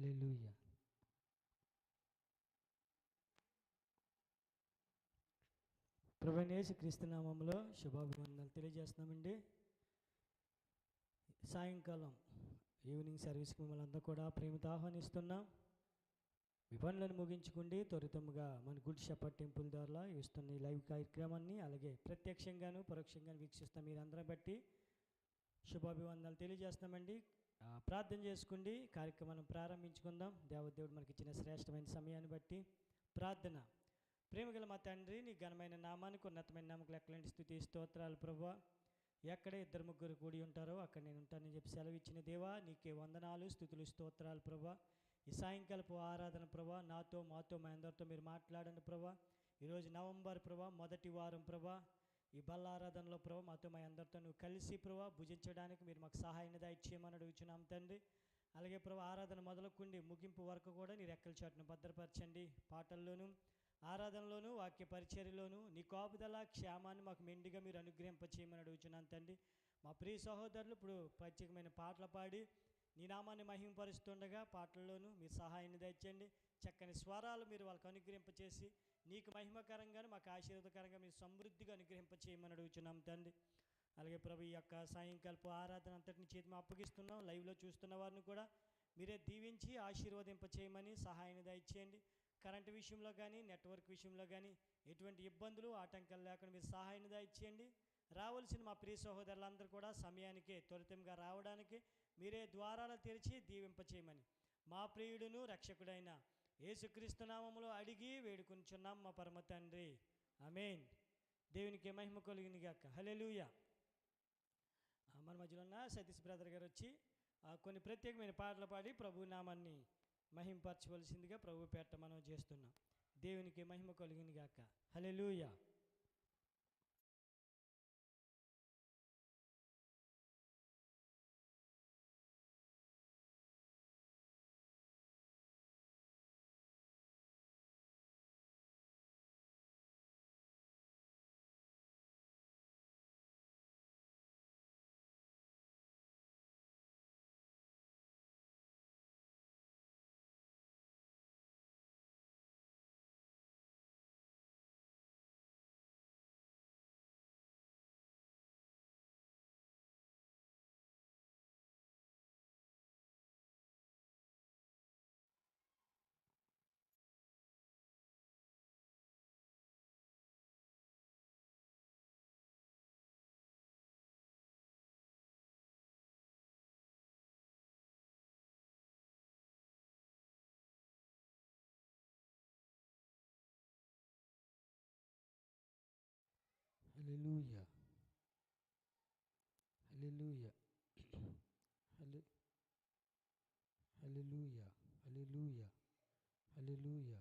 హల్లెలూయా. ప్రభనేసి క్రీస్తునామంలో శుభాభివందనలు తెలియజేస్తున్నామండి. సాయంకాలం ఈవినింగ్ సర్వీస్కి మిమ్మల్ని అంతా కూడా ప్రేమతో ఆహ్వానిస్తున్నాం. మీ ముగించుకుండి. త్వరితంగా త్వరితముగా మన గుడ్ షెపర్డ్ టెంపుల్ ద్వారా ఇస్తున్న ఈ లైవ్ కార్యక్రమాన్ని అలాగే ప్రత్యక్షంగాను పరోక్షంగాను వీక్షిస్తాం మీరందరం బట్టి శుభాభివందనలు తెలియజేస్తున్నామండి. ప్రార్థన చేసుకోండి కార్యక్రమాన్ని ప్రారంభించుకుందాం. దేవదేవుడు మనకి ఇచ్చిన శ్రేష్టమైన సమయాన్ని బట్టి ప్రార్థన. ప్రేమగల మా తండ్రి నీ ఘనమైన నామానికి ఉన్నతమైన నామకులు లెక్కలేని స్థుతి స్తోత్రాలు ప్రభా ఎక్కడ ఇద్దరు ముగ్గురు కూడి ఉంటారో అక్కడ నేను ఉంటానని చెప్పి సెలవు ఇచ్చిన దేవా నీకే వందనాలు స్థుతులు స్తోత్రాలు ప్రభా ఈ సాయంకాలపు ఆరాధన ప్రభా నాతో మాతో మా అందరితో మీరు మాట్లాడండి ప్రభా ఈరోజు నవంబర్ ప్రభా మొదటి వారం ప్రభా ఈ బల్లారాధనలో ప్రభు మాతో మా అందరితో నువ్వు కలిసి ప్రభు భుజించడానికి మీరు మాకు సహాయాన్ని దయచేయమని అడుగుచున్నాం తండ్రి. అలాగే ప్రభు ఆరాధన మొదలుకుండి ముగింపు వరకు కూడా నీ రెక్కల చాటును భద్రపరచండి పాటల్లోనూ ఆరాధనలోను వాక్య పరిచర్యలోను నీ కాపుదల క్షేమాన్ని మాకు మెండిగా మీరు అనుగ్రహింపచేయమని అడుగుచున్నాను తండ్రి. మా ప్రియ సహోదరులు ఇప్పుడు ప్రత్యేకమైన పాటలు పాడి నీ నామాన్ని మహింపరుస్తుండగా పాటల్లోనూ మీరు సహాయాన్ని దయచేయండి. చక్కని స్వరాలు మీరు వాళ్ళకు అనుగ్రహింపచేసి నీకు మహిమకరంగాను మాకు ఆశీర్వదకరంగా మీరు సమృద్ధిగా అనుగ్రహింపచేయమని అడుగుచున్నాం తండ్రి. అలాగే ప్రభు ఈ యొక్క సాయంకాలపు ఆరాధన అంతటిని చేతి మేము అప్పగిస్తున్నాం. లైవ్లో చూస్తున్న వారిని కూడా మీరే దీవించి ఆశీర్వదింపచేయమని సహాయాన్ని దయచేయండి. కరెంటు విషయంలో కానీ నెట్వర్క్ విషయంలో కానీ ఎటువంటి ఇబ్బందులు ఆటంకాలు లేకుండా మీరు సహాయాన్ని దయచేయండి. రావాల్సిన మా ప్రియ సహోదరులందరూ కూడా సమయానికే త్వరితంగా రావడానికి మీరే ద్వారాలు తెరిచి దీవింపచేయమని. మా ప్రియుడును రక్షకుడైన యేసుక్రీస్తు నామములో అడిగి వేడుకొంచున్నాం మా పరమ తండ్రి. ఆమేన్. దేవునికి మహిమ కలిగింది గాక. హలెలుయ మన మధ్యలో ఉన్న సతీష్ బ్రదర్ గారు వచ్చి ఆ, కొన్ని ప్రత్యేకమైన పాటలు పాడి ప్రభు నామాన్ని మహింపరచవలసిందిగా ప్రభు పేట మనం చేస్తున్నాం. దేవునికి మహిమ కలిగింది గాక. హలెలుయా హల్లెలూయా హల్లెలూయా హల్లె హల్లెలూయా హల్లెలూయా హల్లెలూయా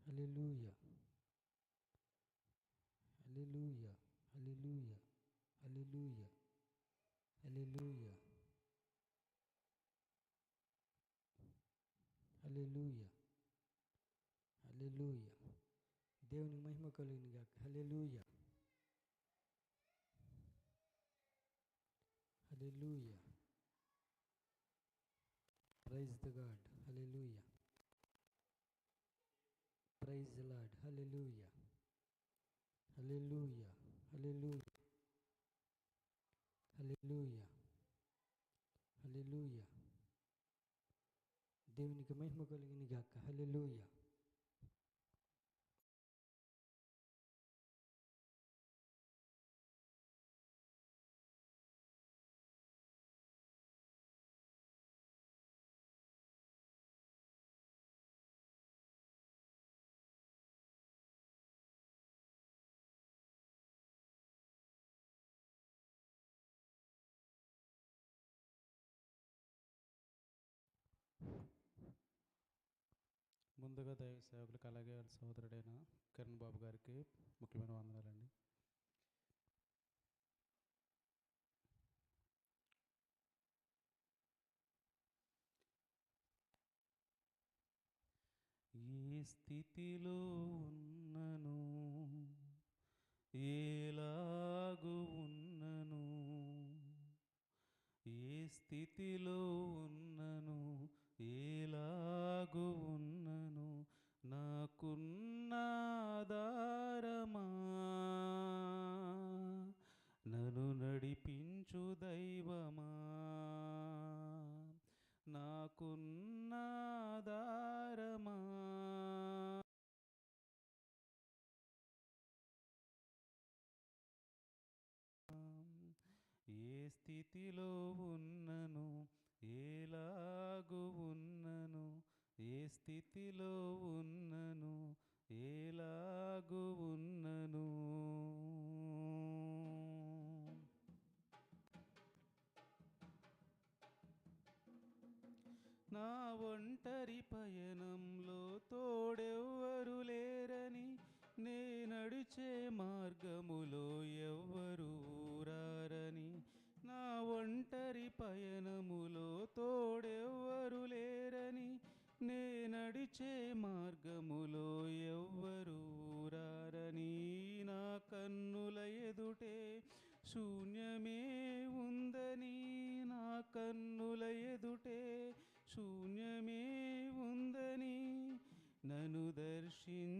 హల్లెలూయా హల్లెలూయా హల్లెలూయా హల్లెలూయా హల్లెలూయా హల్లెలూయా హల్లెలూయా దేవునికి మహిమ కలిగిన గాక హల్లెలూయా hallelujah praise the God hallelujah praise the lord hallelujah hallelujah hallelujah hallelujah hallelujah దేవునికి మహిమ కలిగిన గాక. హలెలూయ ముందుగా దైవ సేవకులకు అలాగే వాళ్ళ సహోదరుడైన కిరణ్ బాబు గారికి ముఖ్యమైన వందనాలండి. ఏ స్థితిలో ఉన్నను ఏలాగు ఉన్నను ఏ స్థితిలో ఉన్నను ఏలా స్థితిలో ఉన్నను ఏలాగు ఉన్నను ఏ స్థితిలో ఉన్న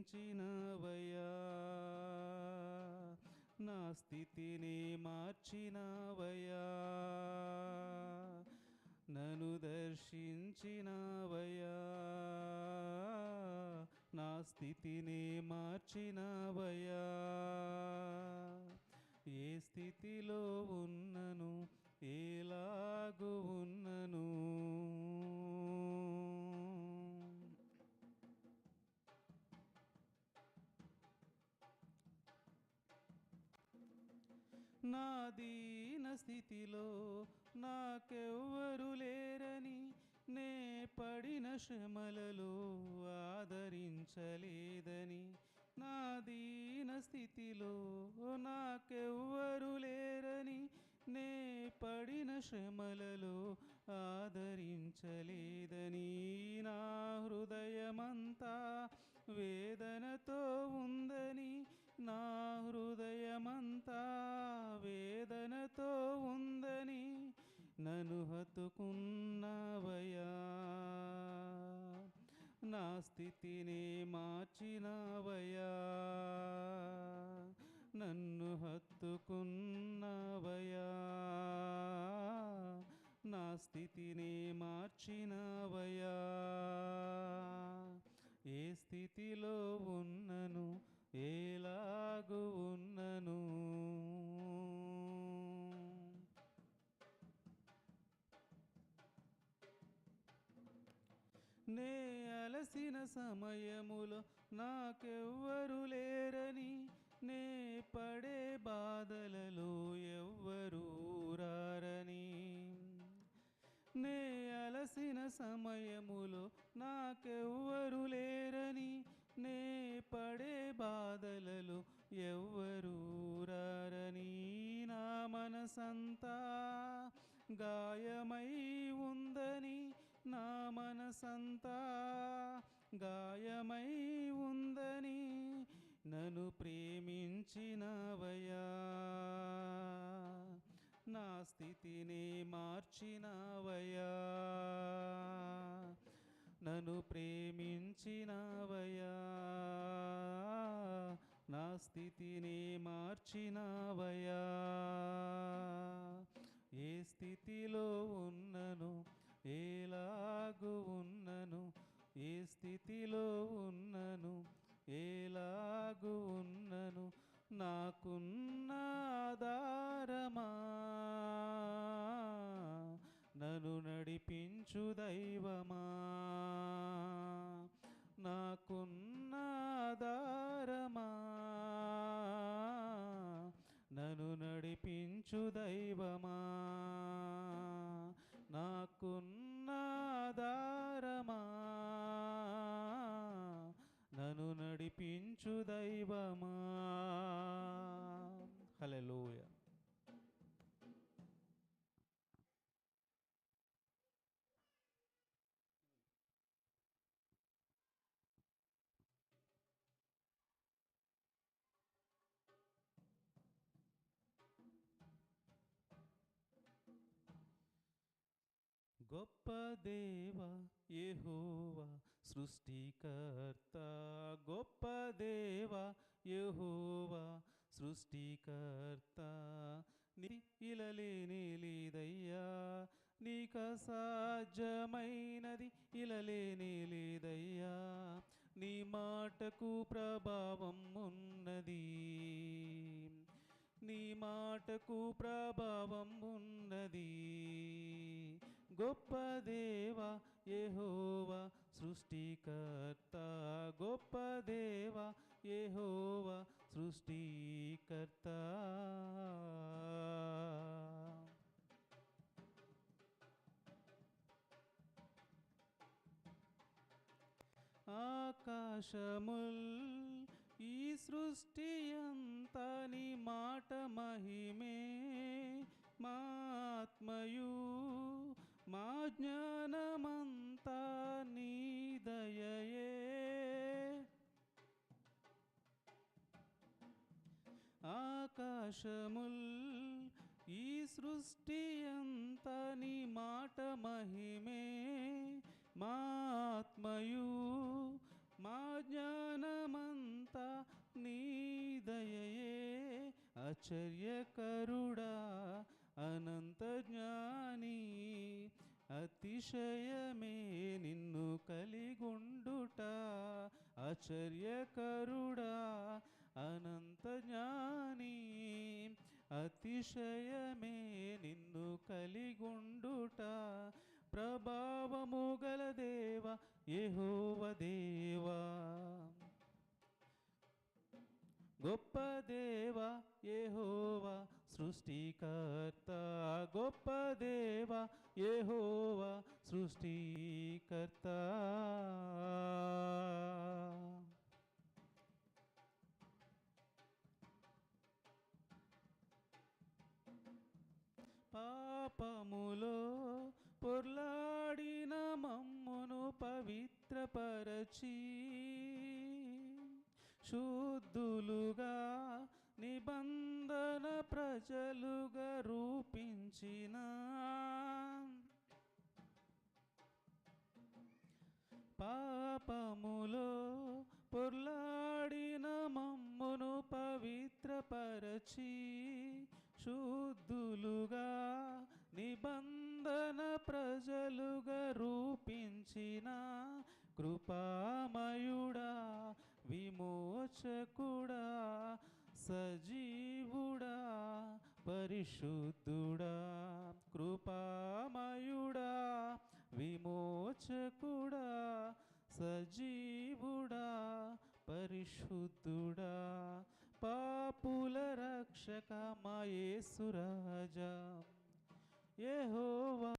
దర్శించినవయా నా స్థితిని మార్చినవయా నను దర్శించినవయా నా స్థితిని మార్చినవయా ఏ స్థితిలో నా దీన స్థితిలో నాకెవ్వరు లేరని నే పడిన శ్రమలలో ఆదరించలేదని. నా దీన స్థితిలో నాకెవ్వరు లేరని నే పడిన శ్రమలలో ఆదరించలేదని. నా హృదయమంతా వేదనతో ఉందని నా హృదయమంతా వేదనతో ఉందని నన్ను హత్తుకున్నావయ్యా. నా స్థితిని మార్చినావయా నన్ను హత్తుకున్నావయా నా స్థితిని మార్చినావయా ఏ స్థితిలో ఉన్నను ఎలాగు ఉన్నను? నే అలసిన సమయములో నాకెవ్వరు లేరని నే పడే బాధలలో ఎవ్వరు రారని. నే అలసిన సమయములో నాకెవ్వరు లేరని నే పడే బాధలలో ఎవరు రారని నా మనసంతా గాయమై ఉందని నా మనసంతా గాయమై ఉందని నన్ను ప్రేమించినవయా నా స్థితిని మార్చినవయా నన్ను ప్రేమించినవయా నా స్థితిని మార్చినవయా ఏ స్థితిలో ఉన్నను ఏలాగు ఉన్నను ఏ స్థితిలో ఉన్నను ఏలాగు ఉన్నను నాకున్న ఆధారమా? నను నడిపించు దైవమా. నాకున్న ఆధారమా. నను నడిపించు దైవమా. నాకున్న ఆధారమా. నను నడిపించు దైవమా. హలో గొప్ప దేవ యహోవా సృష్టికర్త. గొప్ప దేవ యహోవా సృష్టికర్త. నీ ఇలలేనే లేదయ్యా నీక సాధ్యమైనది ఇలలేనే లేదయ్యా నీ మాటకు ప్రభావం ఉన్నది. నీ మాటకు ప్రభావం ఉన్నది. గొప్ప దేవా యెహోవా సృష్టికర్త గొప్ప దేవా యెహోవా సృష్టికర్త. ఆకాశముల్ ఈ సృష్టి అంతని మాట మహిమే మాత్మయూ మా జ్ఞానమంతా నీ దయయే. ఆకాశముల్ ఈ సృష్టి అంత నీ మాట మహిమే. మా ఆత్మయు మా జ్ఞానమంతా నీ దయయే. ఆచర్యకరుడా అనంత జ్ఞాని అతిశయమే నిన్ను కలిగుండుట ఆశ్చర్యకరుడా అనంత జ్ఞాని అతిశయమే నిన్ను కలిగుండుట ప్రభావము గల దేవ యహోవ దేవా. గొప్ప దేవ యహోవా సృష్టికర్త గొప్ప దేవా ఏహోవా సృష్టికర్త. పాపములో పొర్లాడిన మమ్మును పవిత్రపరచి శుద్ధులుగా నిబంధ ప్రజలుగా రూపించిన పాపములో పొర్లాడిన మమ్మును పవిత్రపరచి శుద్ధులుగా నిబంధన ప్రజలుగా రూపించిన కృపామయుడా విమోచకుడా సజీవుడా పరిశుద్ధుడా కృపామయుడా విమోచకుడా సజీవుడా పరిశుద్ధుడా పాపుల రక్షక మాయేసురాజా ఏహోవా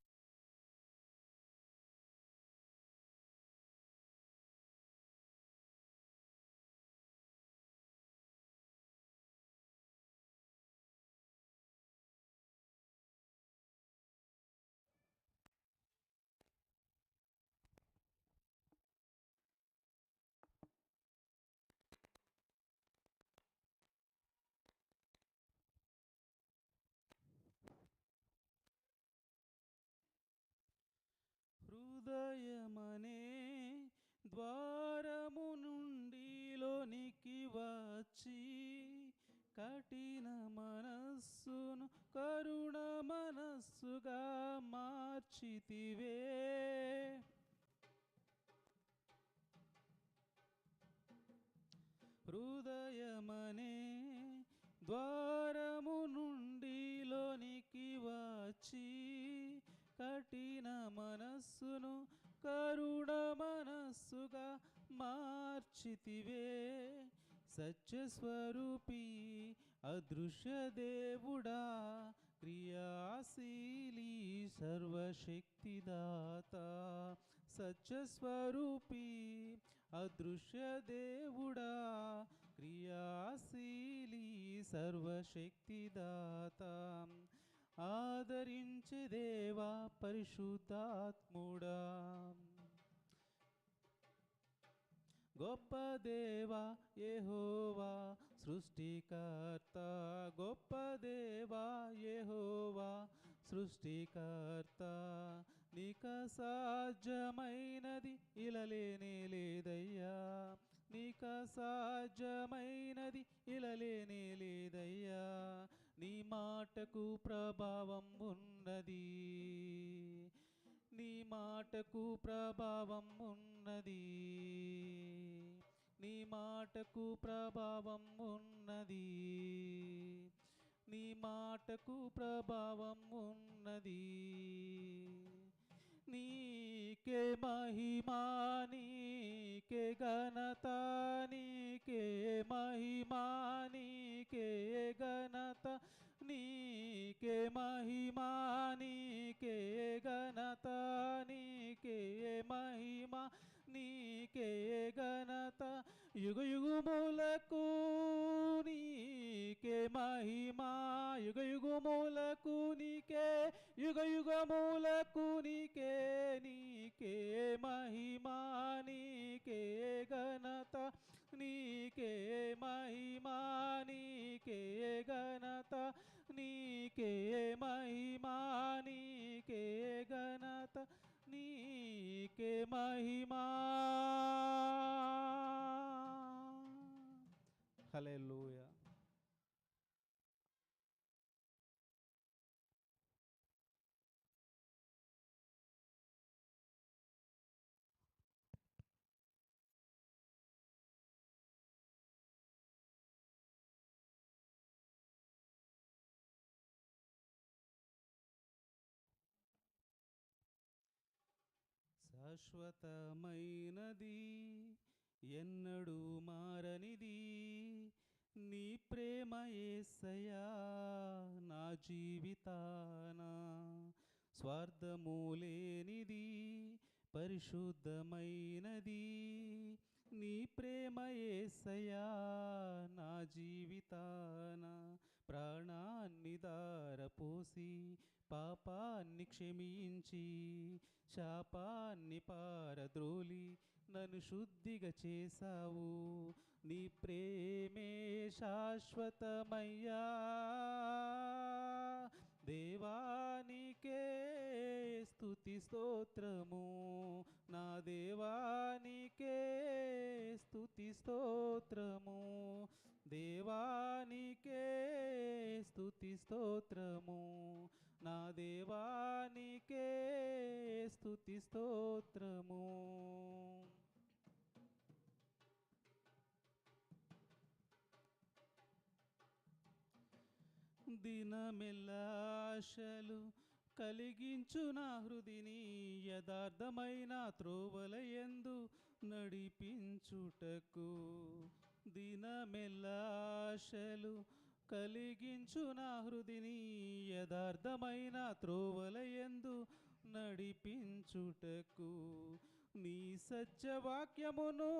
హృదయమనే ద్వారము నుండి లోనికి వచ్చి కఠిన మనస్సును కరుణ మనస్సుగా మార్చితివే. హృదయమనే ద్వారము నుండి లోనికి వచ్చి కఠిన మనస్సును కరుణ మనస్సుగా మార్చితివే. సత్యస్వరూపి అదృశ్య దేవుడా క్రియాశీలి సర్వశక్తిదాత. సత్యస్వరూపి అదృశ్య దేవుడా క్రియాశీలి సర్వశక్తిదాత. ఆదరించే దేవా పరిశుద్ధాత్ముడా. గొప్ప దేవా యెహోవా సృష్టికర్త. గొప్ప దేవా యెహోవా సృష్టికర్త. నీక సాధ్యమైనది ఇలలేనే లేదయ్యా. నీక సాధ్యమైనది ఇలలేనే లేదయ్యా. నీ మాటకు ప్రభావం ఉన్నది. నీ మాటకు ప్రభావం ఉన్నది. నీ మాటకు ప్రభావం ఉన్నది. నీ మాటకు ప్రభావం ఉన్నది. నీకే మహిమా నీకే ఘనత నీకే మహిమా నీకే ఘనత నీకే మహిమా నీకే ఘనత నీకే మహిమా నీకే ఘనత. యుగ యుగములకు నీకే మహిమా. యుగ యుగములకు నీకే యుగ యుగములకు నీకే నీకే మహిమా. నీకే ఘనత. నీకే మహిమా నీకే ఘనత నీకే మహిమా నీకే ఘనత నీకే మహిమా హల్లెలూయా శాశ్వతమైనది ఎన్నడూ మారనిది. నీ ప్రేమ ఏసయా నా జీవితాన స్వార్థము లేనిది పరిశుద్ధమైనది. నీ ప్రేమ ఏసయా నా జీవితాన ప్రాణాన్ని దారపోసి పాపాన్ని క్షమించి శాపాన్ని పారద్రోలి నన్ను శుద్ధిగా చేశావు. నీ ప్రేమే శాశ్వతమయ్యా. దేవానికే స్థుతి స్తోత్రము. నా దేవానికే స్థుతి స్తోత్రము. దేవానికే స్థుతి స్తోత్రము. నా దేవానికే స్తుతి స్తోత్రము. దినమెల్లాశలు కలిగించు నా హృదిని యథార్థమైన త్రోవలయందు నడిపించుటకు. దినమెల్లాశలు కలిగించు నా హృదిని యథార్థమైన త్రోవలయందు నడిపించుటకు. నీ సత్యవాక్యమును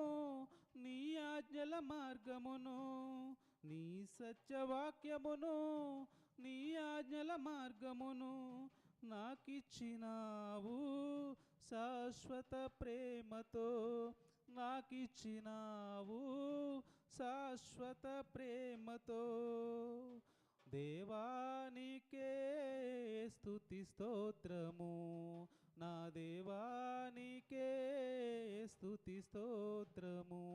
నీ ఆజ్ఞల మార్గమును నీ సత్యవాక్యమును నీ ఆజ్ఞల మార్గమును నాకిచ్చినావు. శాశ్వత ప్రేమతో నాకిచ్చినావు శాశ్వత ప్రేమతో. దేవానికే స్తుతి స్తోత్రము. నా దేవానికే స్థుతి స్తోత్రము.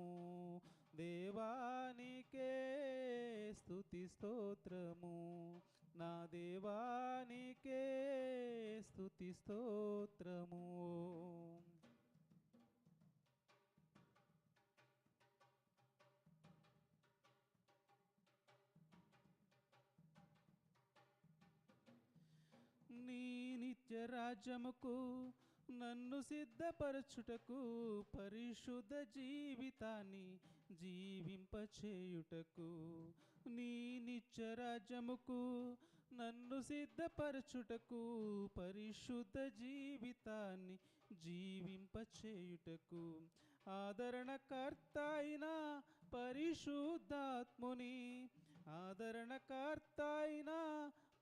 దేవానికే స్తుతి స్తోత్రము. నా దేవానికే స్తుతి స్తోత్రము. నీ నిత్య రాజ్యముకు నన్ను సిద్ధపరచుటకు పరిశుద్ధ జీవితాన్ని జీవింపచేయుటకు నీ నిత్య రాజ్యముకు నన్ను సిద్ధపరచుటకు పరిశుద్ధ జీవితాన్ని జీవింపచేయుటకు. ఆదరణకర్త అయిన పరిశుద్ధాత్ముని ఆదరణకర్త అయిన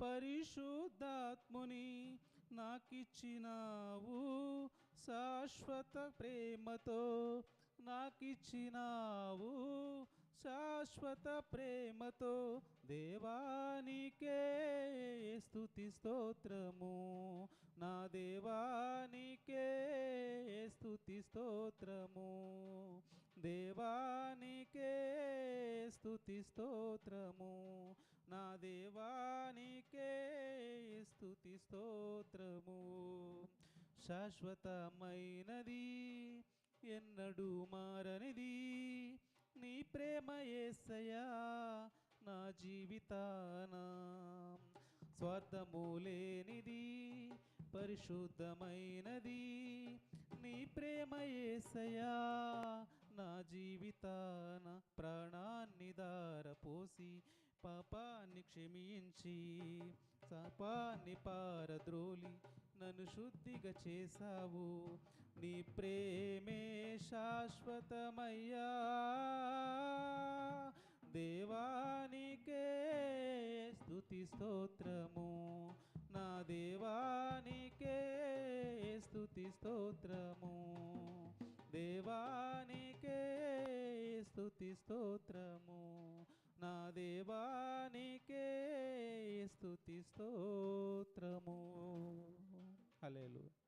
పరిశుద్ధాత్ముని నాకిచ్చినావు. శాశ్వత ప్రేమతో నాకిచ్చినావు. శాశ్వత ప్రేమతో దేవానికే స్థుతి స్తోత్రము. నా దేవానికే స్తుతి స్తోత్రము. దేవానికే స్థుతి స్తోత్రము. నా దేవానికే స్థుతి స్తోత్రము. శాశ్వతమైనది ఎన్నడూ మారనిది. నీ ప్రేమ ఏసయా నా జీవితాన. స్వార్థము లేనిది పరిశుద్ధమైనది. నీ ప్రేమ ఏసయా నా జీవితాన. ప్రాణాన్ని దారపోసి పాపాన్ని క్షమించి శాపాన్ని పారద్రోలి నన్ను శుద్ధిగా చేశావు. నీ ప్రేమే శాశ్వతమయ్యా. దేవానికే స్థుతి స్తోత్రము. నా దేవానికే స్థుతి స్తోత్రము. దేవానికే స్థుతి స్తోత్రము. నా దేవానికే స్తుతి స్తోత్రము. అలేలు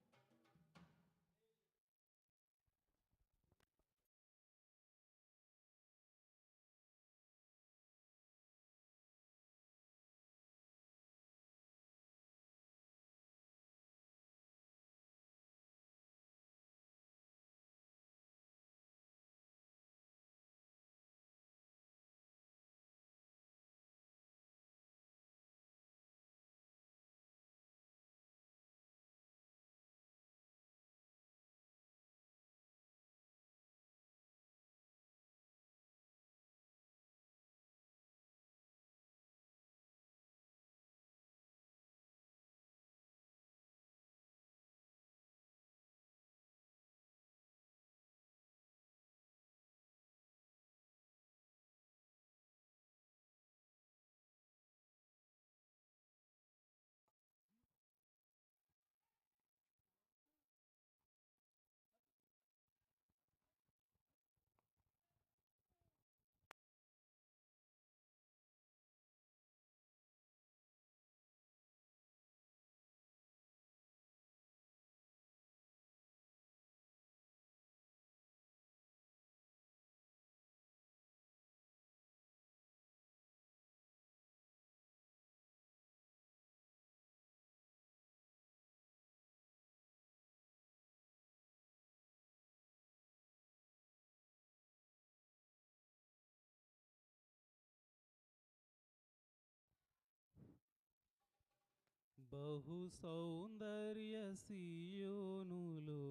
బహు సౌందర్య సియోనులో.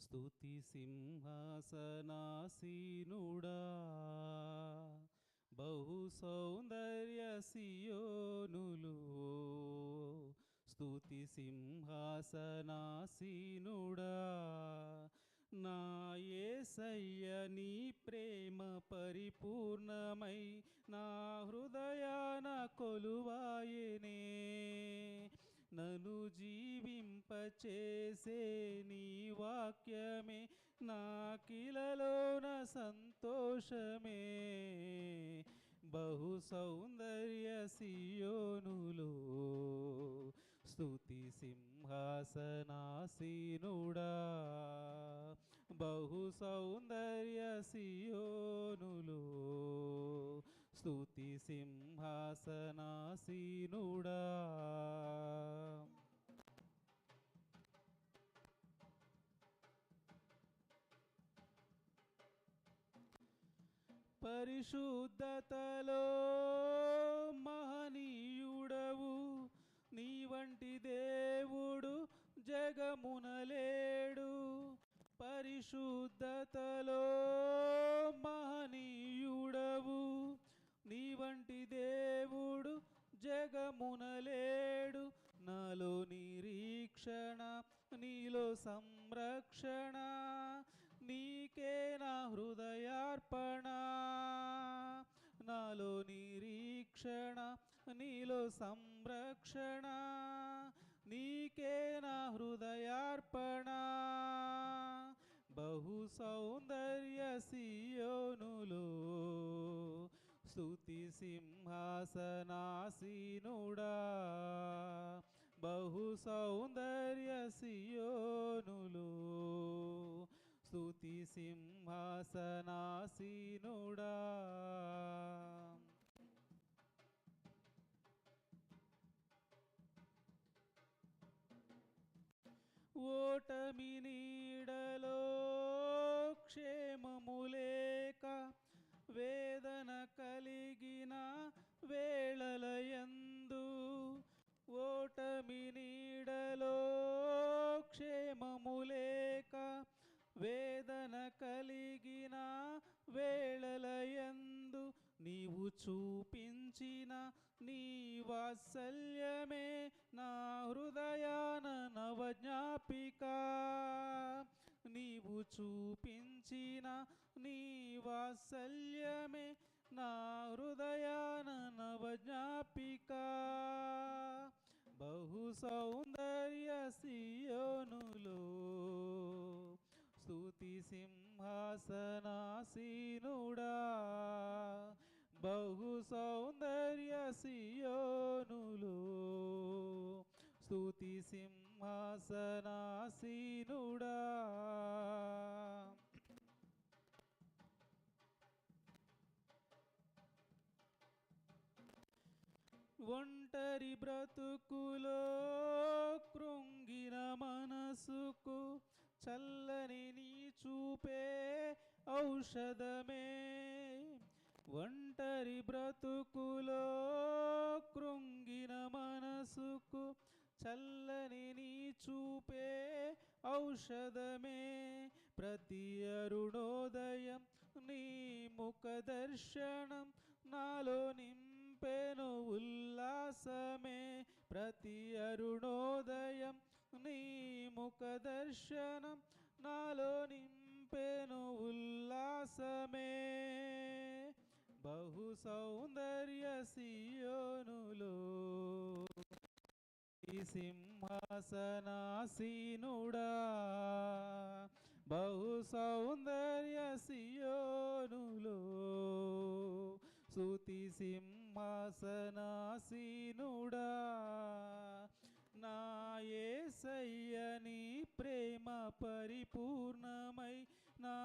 స్తుతి సింహాసనాసీనుడా. బహు సౌందర్య సియోనులో. స్తుతి సింహాసనాసీనుడా. నా యేసయ్య నీ ప్రేమ పరిపూర్ణమై నా హృదయాన కొలువాయనే. నను జీవింపచేసే నీ వాక్యమే నా కిలలోన సంతోషమే. బహు సౌందర్య సియోనులో స్తుతి సింహాసనాసీనుడా. బహు సౌందర్య సియోనులో. స్తుతి సింహాసనాసీనుడా. పరిశుద్ధతలో పరిశుద్ధతలో మహనీయుడవు. నీ వంటి దేవుడు జగమునలేడు నాలో నిరీక్షణ నీలో సంరక్షణ. నీకే నా హృదయార్పణ. నాలో నిరీక్షణ నీలో సం సౌందర్య సియోనులో స్తుతి సింహాసనాసీనుడా. బహు సౌందర్య సియోనులో స్తుతి సింహాసనాసీనుడా. ఓటమి నీడలో క్షేమములేక వేదన కలిగిన వేళలయందు ఓటమి నీడలో క్షేమములేక వేదన కలిగిన వేళలయందు నీవు చూపించిన నీ వాత్సల్యమే నా హృదయాన నవజ్ఞాపికా. నీవు చూపించిన నీ వాత్సల్యమే నా హృదయాన నవజ్ఞాపిక. బహు సౌందర్య సియోనులో స్తుతి సింహాసనాసీనుడా. బహు సౌందర్య సియోనులో స్తుతి సింహాసనాసీనుడా. ఒంటరి బ్రతుకులో కృంగిన మనసుకు చల్లని నీ చూపే ఔషధమే. ఒంటరి బ్రతుకులో కృంగిన మనసుకు చల్లని నీ చూపే ఔషధమే. ప్రతి అరుణోదయం నీ ముఖ దర్శనం నాలో నింపెను ఉల్లాసమే. ప్రతి అరుణోదయం నీ ముఖ దర్శనం నాలో నింపెను ఉల్లాసమే. బహు సౌందర్య సియోనులో సింహాసనాసీనుడా. బహు సౌందర్య సియోనులో సుతి సింహాసనాసీనుడా. నా సయ్యని ప్రేమ పరిపూర్ణమై నా